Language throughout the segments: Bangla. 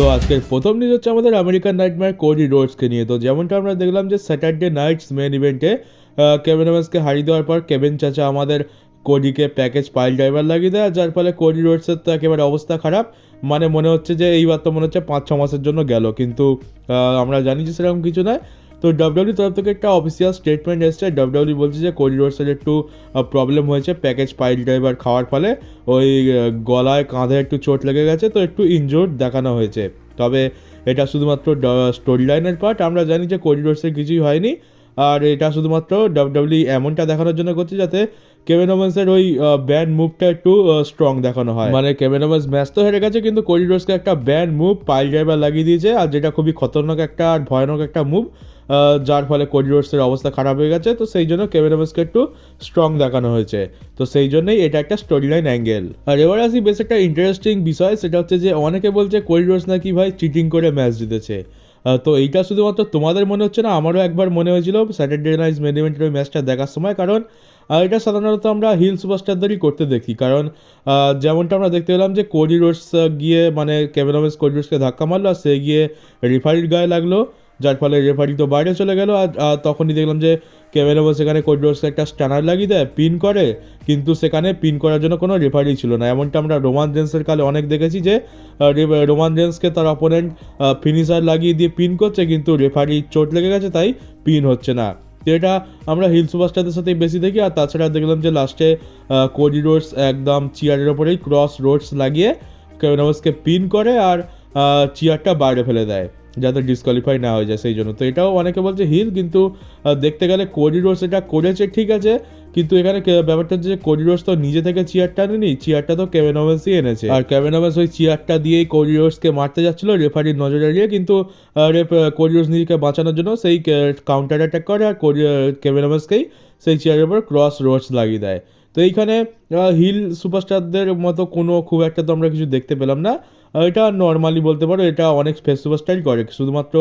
তো আজকের প্রথম নিউজ হচ্ছে আমাদের আমেরিকান নাইটম্যার কোডি রোডসকে নিয়ে। তো যেমনটা আমরা দেখলাম যে স্যাটারডে নাইটস মেন ইভেন্টে কেভেন ওভেন্সকে হারিয়ে দেওয়ার পর কেভেন চাচা আমাদের কোডিকে প্যাকেজ পাইল ড্রাইভার লাগিয়ে দেয় যার ফলে কোডি রোডসের তো একেবারে অবস্থা খারাপ। মানে মনে হচ্ছে যে এইবার তো মনে হচ্ছে পাঁচ ছ মাসের জন্য গেল। কিন্তু আমরা জানি যে সেরকম কিছু নয়। তো ডাব্লিউডি তরফ থেকে একটা অফিসিয়াল স্টেটমেন্ট এসছে। ডাব্লিউডি বলছে যে কোডি রোডসের একটু প্রবলেম হয়েছে প্যাকেজ পাইল ড্রাইভার খাওয়ার ফলে। ওই গলায়, কাঁধে একটু চোট লেগে গেছে, তো একটু ইনজোর্ড দেখানো হয়েছে। তবে এটা শুধুমাত্র স্টোরি লাইনের পার্ট আমরা জানি যে কোডি কিছুই হয়নি। আর এটা শুধুমাত্র ডাব্লিউডাব্লিউ এমনটা দেখানোর জন্য করছে যাতে কেভেন ওমেন্সের ওই ব্যান্ড মুভটা একটু স্ট্রং দেখানো হয়। মানে কেভেন ওমেন্স ম্যাচ তো হেরে গেছে, কিন্তু কোডি রোডসকে একটা ব্যান্ড মুভ পাইল ড্রাইভার লাগিয়ে দিয়েছে, আর যেটা খুবই খতরনাক একটা আর ভয়ানক একটা মুভ যার ফলে কোডি রোডসের অবস্থা খারাপ হয়ে গেছে। তো সেই জন্য কেভেন ওমেন্সকে একটু স্ট্রং দেখানো হয়েছে। তো সেই জন্যই এটা একটা স্টোরি লাইন অ্যাঙ্গেল আর এবার আসি বেশ একটা ইন্টারেস্টিং বিষয়, সেটা হচ্ছে যে অনেকে বলছে কোডি রোডস নাকি ভাই চিটিং করে ম্যাচ জিতেছে। তো এইটা শুধুমাত্র তোমাদের মনে হচ্ছে না, আমারও একবার মনে হয়েছিল স্যাটারডে নাইট মেন ইভেন্টের ওই ম্যাচটা দেখার সময়, কারণ এটা সাধারণত আমরা হিল সুপারস্টারদেরই করতে দেখি, কারণ যেমনটা আমরা দেখতে পেলাম যে কোডি রোডস গিয়ে মানে ক্যামেরামেন্স কোডি রোডসকে ধাক্কা মারলো আর সে গিয়ে রেফারির গায়ে লাগল, যার ফলে রেফারি তো বাইরে চলে গেল, আর তখনই দেখলাম যে কেভেন ওভেন্স সেখানে কোডি রোডসকে একটা স্ট্যানার লাগিয়ে দেয় পিন করে, কিন্তু সেখানে পিন করার জন্য কোনো রেফারি ছিল না। এমনটা আমরা রোমান জেন্সের কালে অনেক দেখেছি যে রোমান জেন্সকে তার অপোনেন্ট ফিনিশার লাগিয়ে দিয়ে পিন করছে, কিন্তু রেফারি চোট লেগে গেছে, তাই পিন হচ্ছে না। তো এটা আমরা হিল সুপারস্টারদের সাথেই বেশি দেখি, আর তাছাড়া দেখলাম যে লাস্টে কোডি রোডস একদম চেয়ারের ওপরেই ক্রস রোডস লাগিয়ে কেভেনওয়াসকে পিন করে, আর চেয়ারটা বাইরে ফেলে দেয়। যাতে ডিসকোয়ালিফাই না হয়ে যায় সেই জন্য। তো এটাও অনেকে বলছে, হিল, কিন্তু দেখতে গেলে কোডি এটা করেছে, ঠিক আছে, কিন্তু এখানে ব্যাপারটা হচ্ছে যে রোডস তো নিজে থেকে চেয়ারটা আনেনি চেয়ারটা তো কেভেন এনেছে। আর কেভেন ওই চেয়ারটা দিয়েই কোডি মারতে যাচ্ছিল রেফারির নজর এড়িয়ে কিন্তু কোডি নিজেকে বাঁচানোর জন্য সেই কাউন্টার অ্যাটাক করে, আর কোডি কেভেন সেই চেয়ারের উপর ক্রস রোডস লাগিয়ে দেয়। তো এইখানে হিল সুপারস্টারদের মতো কোনো খুব একটা তো আমরা কিছু দেখতে পেলাম না। এটা নর্মালি বলতে পারো, এটা অনেক ফেস সুপারস্টারই করে। শুধুমাত্র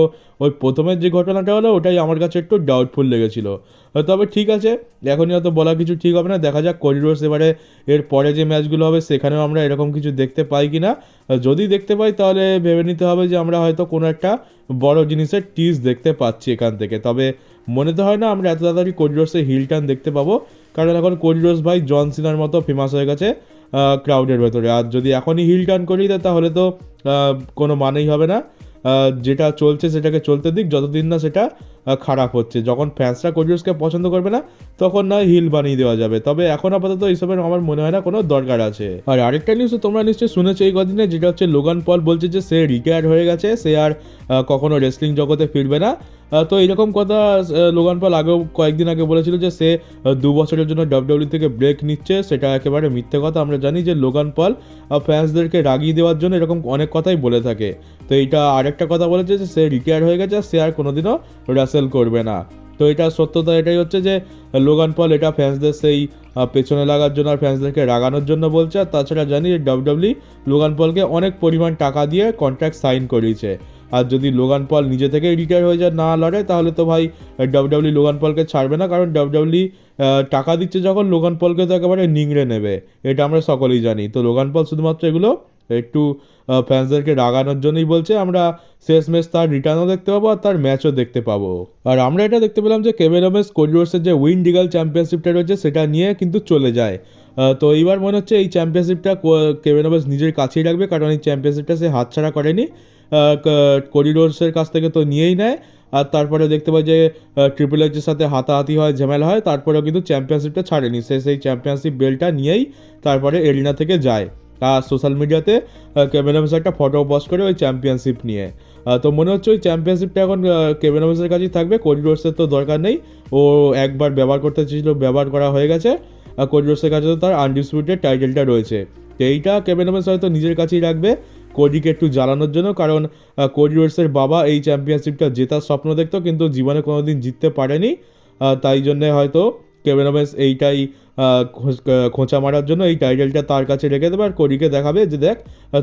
ওই প্রথমের যে ঘটনাটা হলো, ওটাই আমার কাছে একটু ডাউটফুল লেগেছিল। তবে ঠিক আছে, এখনই হয়তো বলা কিছু ঠিক হবে না, দেখা যাক করিডোর্স এবারে এর পরে যে ম্যাচগুলো হবে, সেখানেও আমরা এরকম কিছু দেখতে পাই কি না যদি দেখতে পাই, তাহলে ভেবে নিতে হবে যে আমরা হয়তো কোনো একটা বড় জিনিসের টিজ দেখতে পাচ্ছি এখান থেকে। তবে মনে তো হয় না, আমরা এত তাড়াতাড়ি করিডোর্সে হিল টার্ন দেখতে পাবো। কারণ এখন করিডোর্স ভাই জন সিনার মতো ফেমাস হয়ে গেছে। ক্রাউডের ভেতরে। আর যদি এখনই হিল টার্ন করি তাহলে তো কোনো মানেই হবে না। যেটা চলছে সেটাকে চলতে দিক। যতদিন না সেটা খারাপ হচ্ছে। যখন ফ্যান্সরা কোরিয়ার্সকে পছন্দ করবে না, তখন না হিল বানিয়ে দেওয়া যাবে। তবে এখন আপাতত এইসবের আমার মনে হয় না কোনো দরকার আছে। আর আরেকটা নিউজ তোমরা নিশ্চয়ই শুনেছো এই কদিনে, যেটা হচ্ছে লোগান পল বলছে যে সে রিটায়ার হয়ে গেছে। সে আর কখনো রেসলিং জগতে ফিরবে না। তো এরকম কথা লোগান পল আগেও কয়েকদিন আগে বলেছিল যে সে দু বছরের জন্য ডাব্লিউডব্লিউ থেকে ব্রেক নিচ্ছে। সেটা একেবারে মিথ্যে কথা। আমরা জানি যে লোগান পল ফ্যান্সদেরকে রাগিয়ে দেওয়ার জন্য এরকম অনেক কথাই বলে থাকে। তো এইটা আরেকটা কথা বলেছে যে সে রিটায়ার হয়ে গেছে সে আর কোনোদিনও রাসেল করবে না। তো এটা সত্যতা, এটাই হচ্ছে যে লোগান পল এটা ফ্যান্সদের সেই পেছনে লাগার জন্য আর ফ্যান্সদেরকে রাগানোর জন্য বলছে। আর তাছাড়া জানি যে ডাব্লিউডব্লিউ লোগান পলকে অনেক পরিমাণ টাকা দিয়ে কন্ট্রাক্ট সাইন করিয়েছে। আর যদি লোগান পল নিজে থেকে রিটায়ার হয়ে যায়, না লড়ে, তাহলে তো ভাই ডাব্লিউডব্লিউ লোগান পলকে ছাড়বে না। কারণ ডাব্লিউডব্লিউ টাকা দিচ্ছে যখন লোগান পলকে তো একেবারে নিংড়ে নেবে। এটা আমরা সকলেই জানি। তো লোগান পল শুধুমাত্র এগুলো একটু ফ্যান্সদেরকে রাগানোর জন্যই বলছে। আমরা শেষ ম্যাচ তার রিটার্নও দেখতে পাবো আর তার ম্যাচও দেখতে পাবো। আর আমরা এটা দেখতে পেলাম যে কেভেন ওমেন্স কোরিডোর্সের যে উইন ডিগাল চ্যাম্পিয়নশিপটা রয়েছে, সেটা নিয়ে কিন্তু চলে যায়। তো এইবার মনে হচ্ছে এই চ্যাম্পিয়নশিপটা কেভেন ওমেন্স নিজের কাছেই রাখবে। কারণ এই চ্যাম্পিয়নশিপটা সে হাতছাড়া করেনি। করিডোর্সের কাছ থেকে তো নিয়েই নেয়। আর তারপরে দেখতে পাই যে ট্রিপল এইচের সাথে হাতাহাতি হয়, ঝামেলা হয়, তারপরেও কিন্তু চ্যাম্পিয়নশিপটা ছাড়েনি। সে সেই চ্যাম্পিয়নশিপ বেলটা নিয়েই তারপরে এরিনা থেকে যায়। আর সোশ্যাল মিডিয়াতে কেভেন একটা ফটো পোস্ট করে ওই চ্যাম্পিয়নশিপ নিয়ে। তো মনে হচ্ছে ওই চ্যাম্পিয়নশিপটা এখন কেভেন কাছেই থাকবে করিডোর্সের তো দরকার নেই। ও একবার ব্যবহার করতে চেয়েছিল, ব্যবহার করা হয়ে গেছে। করিডোর্সের কাছে তো তার আনডিসপিউটেড টাইটেলটা রয়েছে। এইটা কেভেন হয়তো নিজের কাছেই রাখবে। কোডিকে একটু জ্বালানোর জন্য, কারণ কোরিডোর্সের বাবা এই চ্যাম্পিয়নশিপটা জেতার স্বপ্ন দেখত, কিন্তু জীবনে কোনোদিন জিততে পারেনি। তাই জন্যে হয়তো কেভেন এইটাই খোঁচ- মারার জন্য এই টাইটেলটা তার কাছে রেখে দেবে আর কোডিকে দেখাবে যে দেখ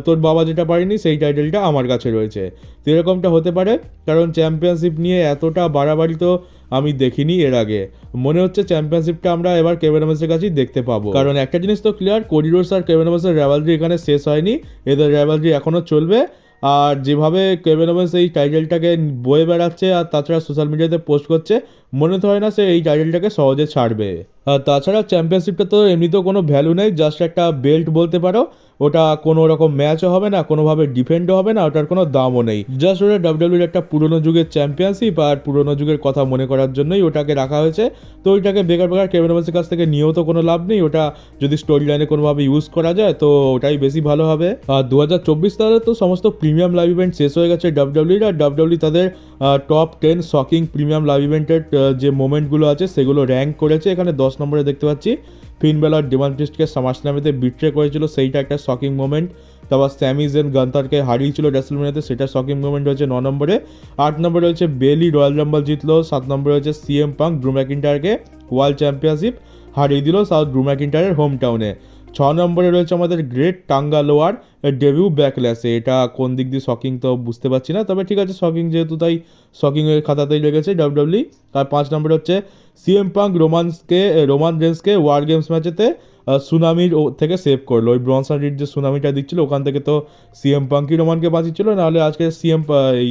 তোর বাবা যেটা পারেনি সেই টাইটেলটা আমার কাছে রয়েছে। তো এরকমটা হতে পারে, কারণ চ্যাম্পিয়নশিপ নিয়ে এতটা বাড়াবাড়ি তো আমি দেখিনি এর আগে। মনে হচ্ছে চ্যাম্পিয়নশিপটা আমরা এবার কেভেন ওমেন্সের কাছেই দেখতে পাবো। কারণ একটা জিনিস তো ক্লিয়ার কোরিডোর্স আর কেভেন ওমেন্সের র্যাভালরি এখানে শেষ হয়নি, এদের র্যাভালরি এখনও চলবে। আর যেভাবে কেভেন এই টাইটেলটাকে বয়ে বেড়াচ্ছে আর তাছাড়া সোশ্যাল মিডিয়াতে পোস্ট করছে মনে তো হয় না সে এই টাইটেলটাকে সহজে ছাড়বে। আর তাছাড়া চ্যাম্পিয়নশিপটা তো এমনিতেও কোনো ভ্যালু নেই জাস্ট একটা বেল্ট বলতে পারো। ওটা কোনো রকম ম্যাচও হবে না, কোনোভাবে ডিফেন্ডও হবে না, ওটার কোনো দামও নেই। জাস্ট ওটা ডাব্লিউডাব্লিউর একটা পুরনো যুগের চ্যাম্পিয়নশিপ আর পুরনো যুগের কথা মনে করার জন্যই ওটাকে রাখা হয়েছে। তো ওইটাকে বেকার বেকার কেভেন কাছ থেকে নিয়েও তো কোনো লাভ নেই। ওটা যদি স্টোরি লাইনে কোনোভাবে ইউজ করা যায়, তো ওটাই বেশি ভালো হবে। আর দু হাজার চব্বিশ সালে তো সমস্ত প্রিমিয়াম লাইভ ইভেন্ট শেষ হয়ে গেছে ডাব্লিউডাব্লিউর আর ডাব্লিউডাব্লিউ তাদের top ten shocking premium live ইভেন্টের যে মোমেন্টগুলো আছে, সেগুলো র্যাঙ্ক করেছে। এখানে দশ নম্বরে দেখতে পাচ্ছি ফিন বেলার ডিমান প্রিস্টকে সামাসলামিতে বিট্রে করেছিল, সেইটা একটা শকিং মোমেন্ট তারপর স্যামিজেন গান্তারকে হারিয়েছিল রেসলমেনিয়াতে সেটা শকিং মোমেন্ট হয়েছে ন নম্বরে। আট নম্বরে রয়েছে বেলি রয়্যাল রাম্বল জিতলো, সাত নম্বরে রয়েছে সিএম পাঙ্ক ড্রু ম্যাকিন্টারকে ওয়ার্ল্ড চ্যাম্পিয়নশিপ হারিয়ে দিল সাউথ ড্রু ম্যাকিন্টারের হোম টাউনে ছ নম্বরে রয়েছে আমাদের গ্রেট টাঙ্গা লোয়ার ডেবিউ ব্যাকল্যাসে এটা কোন দিক দিয়ে শকিং তো বুঝতে পারছি না, তবে ঠিক আছে শকিং যেহেতু তাই শকিংয়ের খাতাতেই লেগেছে ডাব্লিউডাব্লিউ আর পাঁচ নম্বরে হচ্ছে সিএম পাঙ্ক রোমান্সকে রোমান রেন্সকে ওয়ার গেমস ম্যাচেতে সুনামির ও থেকে সেভ করল। ওই ব্রনসন রিড যে সুনামিটা দিচ্ছিল, ওখান থেকে তো সিএম পাঙ্কি রোমানকে বাঁচিয়েছিল, নাহলে আজকে সিএম এই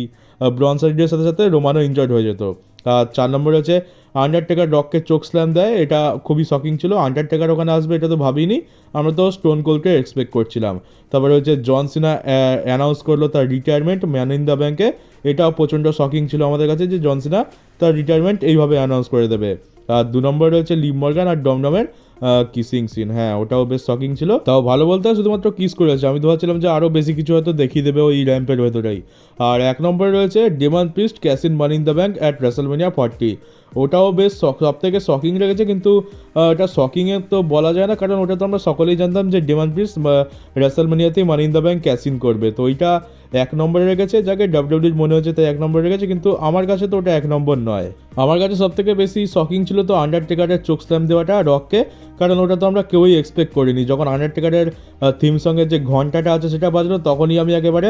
ব্রনসন রিডের সাথে সাথে রোমানও ইনজয়েড হয়ে যেত। আর চার নম্বরে হচ্ছে আন্ডারটেকার রককে চোখ স্ল্যাম দেয়, এটা খুবই শকিং ছিল। আন্ডারটেকার ওখানে আসবে, এটা তো ভাবিনি। আমরা তো স্টোন কোলকে এক্সপেক্ট করছিলাম। তারপরে হচ্ছে জন সিনা অ্যানাউন্স করল তার রিটায়ারমেন্ট ম্যান ইন দ্য ব্যাঙ্কে এটাও প্রচণ্ড শকিং ছিল আমাদের কাছে যে জন সিনা তার রিটায়ারমেন্ট এইভাবে অ্যানাউন্স করে দেবে। আর দু নম্বর রয়েছে লিম মর্গান আর ডমডমের কিসিং সিন হ্যাঁ ওটাও বেশ শকিং ছিল। তাও ভালো বলতে শুধুমাত্র কিস করেছে আমি তো ভাবছিলাম যে আরও বেশি কিছু হয়তো দেখিয়ে দেবে ওই র্যাম্পের ভেতরেই। আর এক নম্বরে রয়েছে Damian Priest cash in money in the bank at WrestleMania forty ওটাও বেশ সব থেকে শকিং লেগেছে, কিন্তু এটা শকিংয়ে তো বলা যায় না, কারণ ওটা তো আমরা সকলেই জানতাম যে Damian Priest রেসেলমেনিয়াতেই money in the bank cash in করবে। তো ওইটা এক নম্বরে রেখেছে, যাকে ডাব্লিউডির মনে হচ্ছে তাই এক নম্বরে রেখেছে, কিন্তু আমার কাছে তো ওটা এক নম্বর নয়। আমার কাছে সব থেকে বেশি শকিং ছিল তো আন্ডারটেকারের চোখ স্ল্যাম দেওয়াটা রককে কারণ ওটা তো আমরা কেউই এক্সপেক্ট করিনি। যখন আন্ডারটেকারের থিম সঙ্গের যে ঘন্টাটা আছে সেটা বাজলো, তখনই আমি একেবারে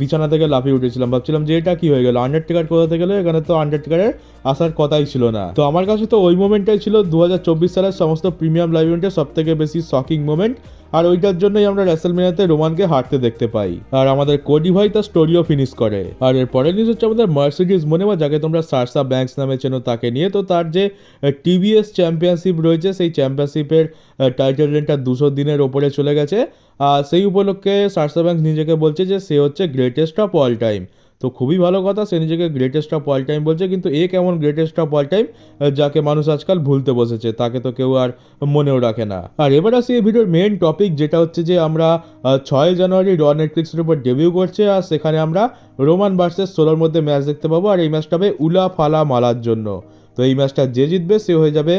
বিছানা থেকে লাফিয়ে উঠেছিলাম। ভাবছিলাম যে এটা কি হয়ে গেল? আন্ডারটেকার কোথাতে গেলে এখানে তো আন্ডারটেকারের আসার কথাই ছিল না। তো আমার কাছে তো ওই মোমেন্টটাই ছিল দু হাজার চব্বিশ সালের সমস্ত প্রিমিয়াম লাইভ ইভেন্টের সব থেকে বেশি শকিং মোমেন্ট আর ওইটার জন্যই আমরা রেসেলমেনিয়াতে রোমানকে হারতে দেখতে পাই। আর আমাদের কোডি ভাই তার স্টোরিও ফিনিশ করে। আর এর পরের নিউজ হচ্ছে আমাদের মার্সিডিজ মনে বা যাকে তোমরা সারসা ব্যাংকস নামে চেনো তাকে নিয়ে। তো তার যে টিভিএস চ্যাম্পিয়নশিপ রয়েছে, সেই চ্যাম্পিয়নশিপের টাইটেল রেনটা দুশো দিনের ওপরে চলে গেছে। আর সেই উপলক্ষে সারসা ব্যাংক নিজেকে বলছে যে, সে হচ্ছে গ্রেটেস্ট অফ অল টাইম তো খুবই ভালো কথা, সে নিজেকে গ্রেটেস্ট অফ অল টাইম বলছে, কিন্তু এ কেমন গ্রেটেস্ট অফ অল টাইম যাকে মানুষ আজকাল ভুলতে বসেছে, তাকে তো কেউ আর মনেও রাখে না। আর এবার আসি এই ভিডিওর মেন টপিক যেটা হচ্ছে যে আমরা ছয় জানুয়ারি র নেটফ্লিক্সের উপর ডেবিউ করছে, আর সেখানে আমরা রোমান ভার্সেস সোলোর মধ্যে ম্যাচ দেখতে পাবো, আর এই ম্যাচটা হবে উলা ফালা মালার জন্য। তো এই ম্যাচটা যে জিতবে সে হয়ে যাবে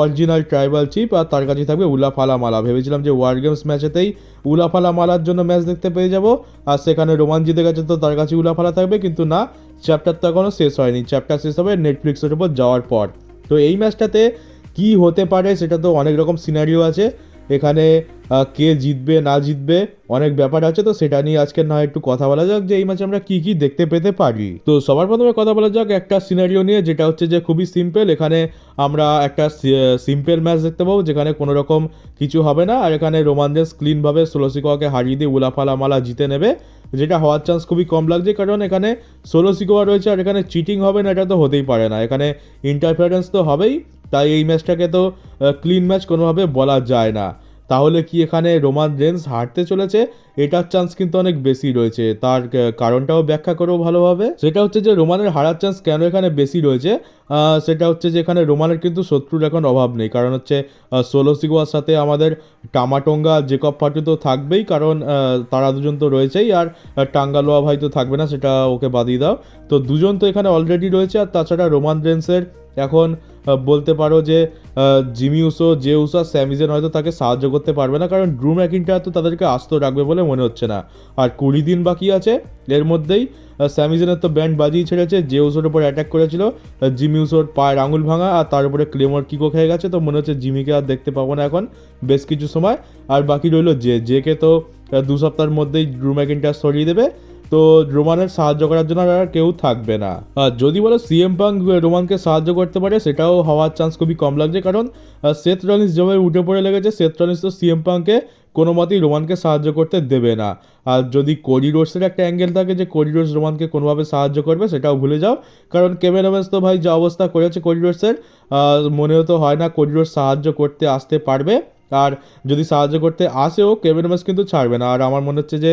অরিজিনাল ট্রাইবাল চিপ আর তার কাছে থাকবে উলাফালা মালা ভেবেছিলাম যে ওয়ার্ল্ড গেমস ম্যাচেতেই উলাফালা মালার জন্য ম্যাচ দেখতে পেয়ে যাব আর সেখানে রোমান জিতে গেছে তো তার কাছে উলাফালা থাকবে কিন্তু না চ্যাপ্টার তো এখনও শেষ হয়নি। চ্যাপ্টার শেষ হবে নেটফ্লিক্সের উপর যাওয়ার পর। তো এই ম্যাচটাতে কি হতে পারে সেটা তো অনেক রকম সিনারিও আছে। এখানে কে জিতবে, না জিতবে, অনেক ব্যাপার আছে, তো সেটা নিয়ে আজকে না একটু কথা বলা যাক যে এই ম্যাচে আমরা কি কি দেখতে পেতে পারি। তো সবার প্রথমে কথা বলা যাক একটা সিনারিও নিয়ে, যেটা হচ্ছে যে খুবই সিম্পল এখানে আমরা একটা সিম্পল ম্যাচ দেখতে পাবো, যেখানে কোনো রকম কিছু হবে না, আর এখানে রোমানজেন্স ক্লিনভাবে সোলোসিকোয়াকে হারিয়ে দিয়ে উলাফালা মালা জিতে নেবে, যেটা হওয়ার চান্স খুবই কম লাগছে, কারণ এখানে ষোলো সিকোয়া রয়েছে, আর এখানে চিটিং হবে না, এটা তো হতেই পারে না। এখানে ইন্টারফারেন্স তো হবেই, তাই এই ম্যাচটাকে তো ক্লিন ম্যাচ কোনোভাবে বলা যায় না। তাহলে কি এখানে রোমান রেন্স হারতে চলেছে? এটার চান্স কিন্তু অনেক বেশি রয়েছে। তার কারণটাও ব্যাখ্যা করো ভালোভাবে। সেটা হচ্ছে যে রোমানের হারার চান্স কেন এখানে বেশি রয়েছে? সেটা হচ্ছে যে এখানে রোমানের কিন্তু শত্রুর এখন অভাব নেই। কারণ হচ্ছে ষোলো সিগোয়ার সাথে আমাদের টামাটোঙ্গা, জেকব ফাটু তো থাকবেই। কারণ তারা দুজন তো রয়েছেই। আর টাঙ্গালোয়া ভাই তো থাকবে না, সেটা ওকে বাদিয়ে দাও। তো দুজন তো এখানে অলরেডি রয়েছে। আর তাছাড়া রোমান রেন্সের এখন বলতে পারো যে জিমি উসো, যে উসো আর স্যামিজেন হয়তো তাকে সাহায্য করতে পারবে না, কারণ ড্রু ম্যাকিনটা তো তাদেরকে আস্ত রাখবে বলে মনে হচ্ছে না। আর কুড়ি দিন বাকি আছে, এর মধ্যেই স্যামিজেনের তো ব্যান্ড বাজিয়ে ছেড়েছে, যে উসোর উপর অ্যাটাক করেছিল জিমি উসোর পায়ের আঙুল ভাঙা, আর তার উপরে ক্লেমর কিকো খেয়ে গেছে, তো মনে হচ্ছে জিমিকে আর দেখতে পাবো না এখন, বেশ কিছু সময়। আর বাকি রইল জে, জেকে তো দু সপ্তাহের মধ্যেই ড্রু ম্যাকিনটা সরিয়ে দেবে তো রোমানের সাহায্য করার জন্য আর কেউ থাকবে না। আর যদি বলো সিএম পাং রোমানকে সাহায্য করতে পারে, সেটাও হওয়ার চান্স খুবই কম লাগছে। কারণ সেথ রলিন্স যেভাবে উঠে পড়ে লেগেছে, সেথ রলিন্স তো সিএম পাংকে কোনো মতেই রোমানকে সাহায্য করতে দেবে না। আর যদি কোরি রোডসের একটা অ্যাঙ্গেল থাকে যে কোরি রোডস রোমানকে কোনোভাবে সাহায্য করবে, সেটাও ভুলে যাও। কারণ কেভেন ওভেন্স তো ভাই, যা অবস্থা করেছে কোরি রোডসের মনেও তো হয় না কোরি রোডস সাহায্য করতে আসতে পারবে। আর যদি সাহায্য করতে আসেও কেভেন ওভেন্স কিন্তু ছাড়বে না। আর আমার মনে হচ্ছে যে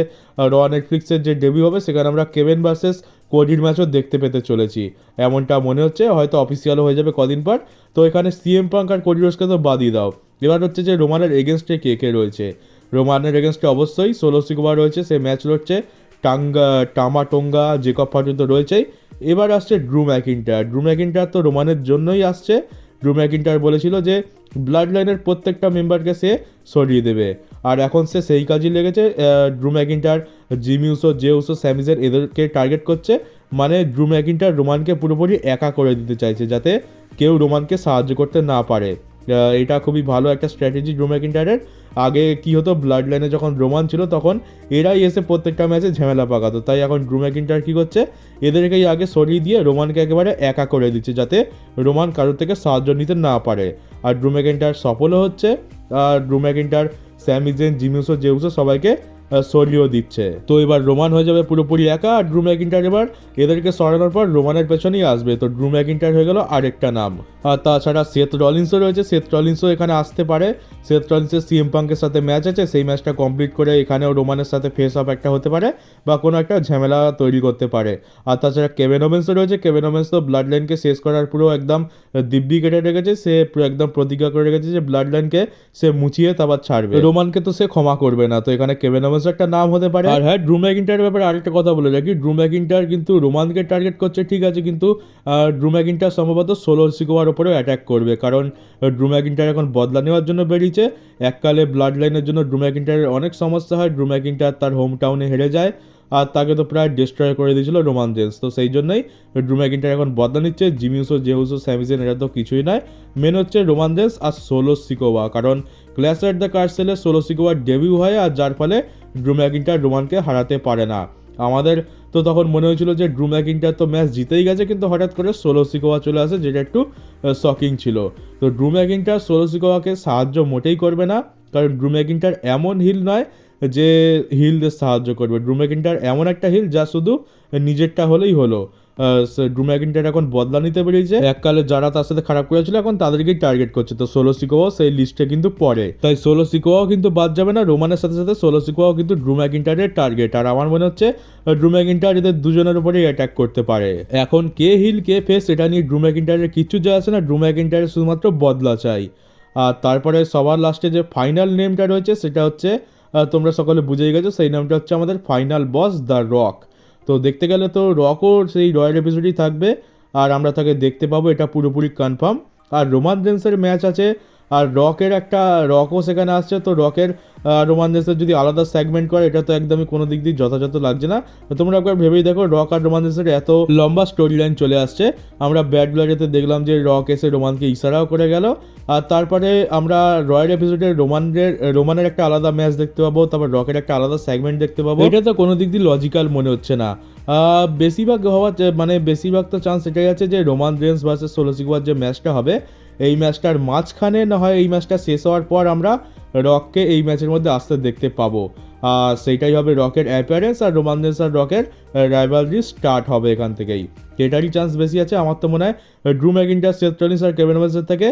র নেটফ্লিক্সের যে ডেবিউ হবে, সেখানে আমরা কেভেন ভার্সেস কোডির ম্যাচও দেখতে পেতে চলেছি। এমনটা মনে হচ্ছে, হয়তো অফিসিয়ালও হয়ে যাবে কদিন পর। তো এখানে সিএম পাঙ্ক আর কোডি রোজকে তো বাদই দাও। এবার হচ্ছে যে রোমানের এগেনস্টে কে কে রয়েছে? রোমানের এগেনস্টে অবশ্যই ষোলো সিকোবা রয়েছে, সে ম্যাচ লড়ছে। টাঙ্গা টামা টোঙ্গা জেকব ফাটু রয়েছেই। এবার আসছে ড্রু ম্যাকিন্টার ড্রু ম্যাকিন্টার তো রোমানের জন্যই আসছে। ড্রু ম্যাকিন্টার বলেছিল যে ব্লাড লাইনের প্রত্যেকটা মেম্বারকে সে সরিয়ে দেবে। আর এখন সে সেই কাজই লেগেছে ড্রু ম্যাকিন্টার জে উসো স্যামিজের এদেরকে টার্গেট করছে। মানে ড্রু ম্যাকিন্টার রোমানকে পুরোপুরি একা করে দিতে চাইছে, যাতে কেউ রোমানকে সাহায্য করতে না পারে। এটা খুবই ভালো একটা স্ট্র্যাটেজি ড্রু ম্যাকিন্টারের আগে কি হতো ব্লাড লাইনে যখন রোমান ছিল, তখন এরাই এসে প্রত্যেকটা ম্যাচে ঝামেলা পাকাতো। তাই এখন ড্রু ম্যাকিন্টার কী করছে, এদেরকেই আগে সরিয়ে দিয়ে রোমানকে একেবারে একা করে দিচ্ছে, যাতে রোমান কারোর থেকে সাহায্য নিতে না পারে। আর ড্রু ম্যাকিন্টার সফলও হচ্ছে, আর ড্রু ম্যাকিন্টার স্যামিজেন জিমিউসো জেউসো সবাইকে সরিয়েও দিচ্ছে। তো এবার রোমান হয়ে যাবে পুরোপুরি একা আর ড্রু ম্যাকিন্টার এবার এদেরকে সরানোর পর রোমানের পেছনেই আসবে। তো ড্রু ম্যাকিন্টার হয়ে গেল আরেকটা নাম। আর তাছাড়া সেথ রলিন্সও রয়েছে। সেথ রলিন্সও এখানে আসতে পারে। সেথ রলিন্সের সিএম পাঙ্কের সাথে ম্যাচ আছে। সেই ম্যাচটা কমপ্লিট করে এখানেও রোমানের সাথে ফেস অফ একটা হতে পারে বা কোনো একটা ঝামেলা তৈরি করতে পারে। আর তাছাড়া কেভেন ওভেন্সও রয়েছে। কেভেন ওভেন্স তো ব্লাড লাইনকে শেষ করার পুরো একদম দিব্যি কেটে রেখেছে। সে একদম প্রতিজ্ঞা করে রেখেছে যে ব্লাড লাইনকে সে মুছিয়ে তারপর ছাড়বে। রোমানকে তো সে ক্ষমা করবে না। তো এখানে কেভেন একটা নাম হতে পারে। আর হ্যাঁ ড্রু ম্যাকিন্টারের ব্যাপারে আরেকটা কথা বলে রাখি। ড্রু ম্যাকিন্টার কিন্তু রোমানকে টার্গেট করছে ঠিক আছে কিন্তু আহ, ড্রু ম্যাকিন্টার সম্ভবত সোলো সিকোয়ার ওপরেও অ্যাটাক করবে। কারণ আহ, ড্রু ম্যাকিন্টার এখন বদলা নেওয়ার জন্য বেরিয়েছে। এককালে ব্লাড লাইনের জন্য ড্রু ম্যাকিন্টারের অনেক সমস্যা হয়। ড্রু ম্যাকিন্টার তার হোম টাউনে হেরে যায় আর তাকে তো প্রায় ডিস্ট্রয় করে দিয়েছিল রোমান জেন্স তো সেই জন্যই ড্রু ম্যাকিন্টার এখন বদলা নিচ্ছে। জিমিউসো জেউসো স্যামিসেন এরা তো কিছুই নয়। মেন হচ্ছে রোমান জেন্স আর সোলো সিকোয়া কারণ ক্ল্যাশ অ্যাট দ্য কার্সেলে সোলো সিকোয়ার ডেবিউ হয় আর যার ফলে ড্রু ম্যাকিন্টার রোমানকে হারাতে পারে না। আমাদের তো তখন মনে হয়েছিল যে ড্রু ম্যাকিন্টার তো ম্যাচ জিতেই গেছে, কিন্তু হঠাৎ করে সোলো সিকোয়া চলে আসে, যেটা একটু শকিং ছিল। তো ড্রু ম্যাকিন্টার সোলো সিকোয়াকে সাহায্য মোটেই করবে না, কারণ ড্রু ম্যাকিন্টার এমন হিল নয় যে হিলদের সাহায্য করবে। ড্রু ম্যাকিন্টার এমন একটা হিল যা শুধু নিজেরটা হলেই হলো। ড্রু ম্যাকিন্টার এখন বদলা নিতে পেরেছে। এককালে যারা তার সাথে খারাপ করেছিল, এখন তাদেরকেই টার্গেট করছে। তো সোলো সিকোয়াও সেই লিস্টে কিন্তু পড়ে। তাই সোলো সিকোয়াও কিন্তু বাদ যাবে না। রোমানের সাথে সাথে সোলো সিকোয়াও কিন্তু ড্রু টার্গেট আর আমার মনে হচ্ছে ড্রু ম্যাকিন্টার এদের দুজনের উপরেই অ্যাটাক করতে পারে। এখন কে হিল কে ফেস এটা নিয়ে ড্রু ম্যাকিন্টারের কিচ্ছু যায় আসে না। ড্রু ম্যাকিন্টারের শুধুমাত্র বদলা চাই। আর তারপরে সবার লাস্টে যে ফাইনাল নেমটা রয়েছে, সেটা হচ্ছে তোমরা সকলে বুঝেই গেছো, সেই নামটা হচ্ছে আমাদের ফাইনাল বস দ্য রক তো দেখতে গেলে তো রকও সেই রয়্যাল এপিসোডই থাকবে, আর আমরা তাকে দেখতে পাবো, এটা পুরোপুরি কনফার্ম। আর রোমান রেন্সের ম্যাচ আছে আর রকের একটা রকও সেখানে আসছে, তো রকের রোমান রেন্সের যদি আলাদা সেগমেন্ট করে, এটা তো একদমই কোনো দিক দিয়ে যথাযথ লাগছে না। তো তোমরা একবার ভেবেই দেখো, রক আর রোমান রেন্সের এত লম্বা স্টোরি লাইন চলে আসছে। আমরা ব্যাড ব্লাডেতে দেখলাম যে রক এসে রোমানকে ইশারাও করে গেল। আর তারপরে আমরা রয়্যাল এপিসোডে রোমানের রোমানের একটা আলাদা ম্যাচ দেখতে পাবো, তারপর রকের একটা আলাদা সেগমেন্ট দেখতে পাবো। এটা তো কোনো দিক দিয়ে লজিক্যাল মনে হচ্ছে না। বেশিরভাগ হওয়ার মানে বেশিরভাগ তো চান্স এটাই আছে যে রোমান রেন্স ভার্সেস সোলোসিকোয়ার যে ম্যাচটা হবে এই ম্যাচটার মাঝখানে না হয় এই ম্যাচটা শেষ হওয়ার পর আমরা রককে এই ম্যাচের মধ্যে আসতে দেখতে পাবো। আর সেইটাই হবে রকের অ্যাপিয়ারেন্স আর রোমান রেন্স আর রকের রাইভালরি স্টার্ট হবে এখান থেকেই। এটারই চান্স বেশি আছে, আমার তো মনে হয় ড্রু ম্যাকিন্টার সেথটনিস আর কেভেন থেকে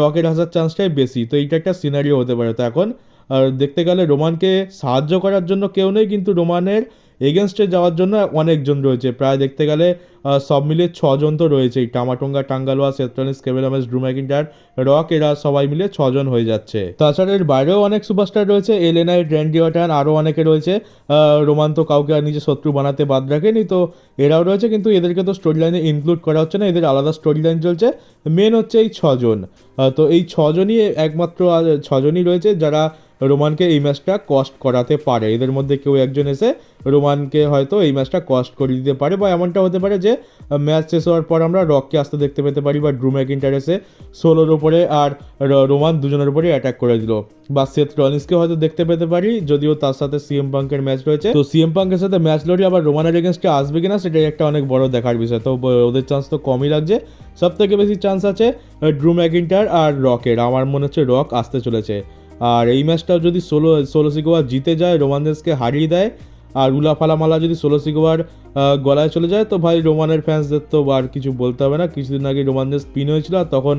রকের আসার চান্সটাই বেশি। তো এইটা একটা সিনারিও হতে পারে। তো এখন আর দেখতে গেলে রোমানকে সাহায্য করার জন্য কেউ নেই, কিন্তু রোমানের এগেনস্টে যাওয়ার জন্য অনেকজন রয়েছে। প্রায় দেখতে গেলে সব মিলিয়ে ছজন তো রয়েছেই। টামাটোঙ্গা, টাঙ্গালোয়া সেট্রনিস কেবেলামেস ড্রুম্যাকিন্টার রক, এরা সবাই মিলে ছজন হয়ে যাচ্ছে। তাছাড়া এর বাইরেও অনেক সুপারস্টার রয়েছে। এলেনাইট র্যান্ডি অটান আরও অনেকে রয়েছে। রোমান তো কাউকে আর নিজে শত্রু বানাতে বাদ রাখেনি তো এরাও রয়েছে, কিন্তু এদেরকে তো স্টোরি লাইনে ইনক্লুড করা হচ্ছে না। এদের আলাদা স্টোরি লাইন চলছে। মেন হচ্ছে এই ছজন। তো এই ছজনই একমাত্র ছজনই রয়েছে যারা রোমানকে এই ম্যাচটা কস্ট করাতে পারে। এদের মধ্যে কেউ একজন এসে রোমানকে হয়তো এই ম্যাচটা কস্ট করে দিতে পারে বা এমনটা হতে পারে যে, ম্যাচ শেষ হওয়ার পর আমরা রককে আসতে দেখতে পেতে পারি বা ড্রু ম্যাকিন্টার এসে সোলোর ওপরে আর রোমান দুজনের উপরে অ্যাটাক করে দিল। বা সেথ রলিন্সকে হয়তো দেখতে পেতে পারি, যদিও তার সাথে সিএম পাঙ্কের ম্যাচ রয়েছে। তো সিএম পাঙ্কের সাথে ম্যাচ লড়ি আবার রোমানের এগেনস্টে আসবে কিনা সেটাই একটা অনেক বড় দেখার বিষয়। তো ওদের চান্স তো কমই লাগছে। সব থেকে বেশি চান্স আছে ড্রু ম্যাকিন্টার আর রকের। আমার মনে হচ্ছে রক আসতে চলেছে। আর এই ম্যাচটাও যদি ষোলো ষোলো সিগোয়া জিতে যায় রোমানদেসকে হারিয়ে দেয়, আর উলা ফালামালা যদি ষোলো সিগোয়ার গলায় চলে যায়, তো ভাই রোমানের ফ্যান্সদের তো আর কিছু বলতে হবে না। কিছুদিন আগে রোমানদের স্পিন হয়েছিল, আর তখন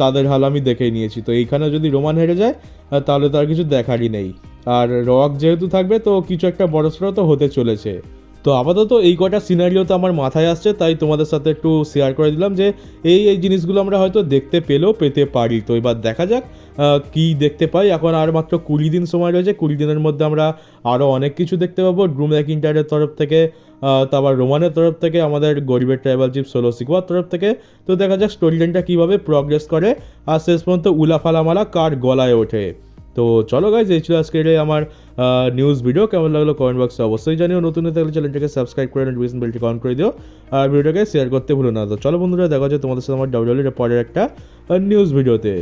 তাদের হাল আমি দেখেই নিয়েছি। তো এইখানে যদি রোমান হেরে যায় তাহলে তো আর কিছু দেখারই নেই। আর রক যেহেতু থাকবে, তো কিছু একটা বড়সড় তো হতে চলেছে। তো আপাতত এই কটা সিনারিও তো আমার মাথায় আসছে, তাই তোমাদের সাথে একটু শেয়ার করে দিলাম যে এই এই জিনিসগুলো আমরা হয়তো দেখতে পেলেও পেতে পারি। তো এবার দেখা যাক কি দেখতে পাই। এখন আর মাত্র কুড়ি দিন সময় রয়েছে। কুড়ি দিনের মধ্যে আমরা আরও অনেক কিছু দেখতে পাবো। ড্রুম ইন্টারের তরফ থেকে তারপর রোমানের তরফ থেকে, আমাদের গরিবের ট্রাইবাল চিফ সোলো সিকোয়ার তরফ থেকে। তো দেখা যাক স্টোরি লাইনটা কীভাবে প্রগ্রেস করে। আর শেষ পর্যন্ত উলাফালামালা কার গলায় ওঠে। তো চলো গাইজ এই ছিল আজকের আমার নিউজ ভিডিও কেমন লাগল কমেন্ট বক্সে অবশ্যই জানিও। নতুন হয়ে থাকলে চ্যানেলটাকে সাবস্ক্রাইব করে নোটিফিকেশন বেলটি অন করে দিও। আর ভিডিওটাকে শেয়ার করতে ভুলো না। তো চলো বন্ধুরা, দেখা যায় তোমাদের সাথে আমার ডাব্লিউ পরের একটা নিউজ ভিডিওতে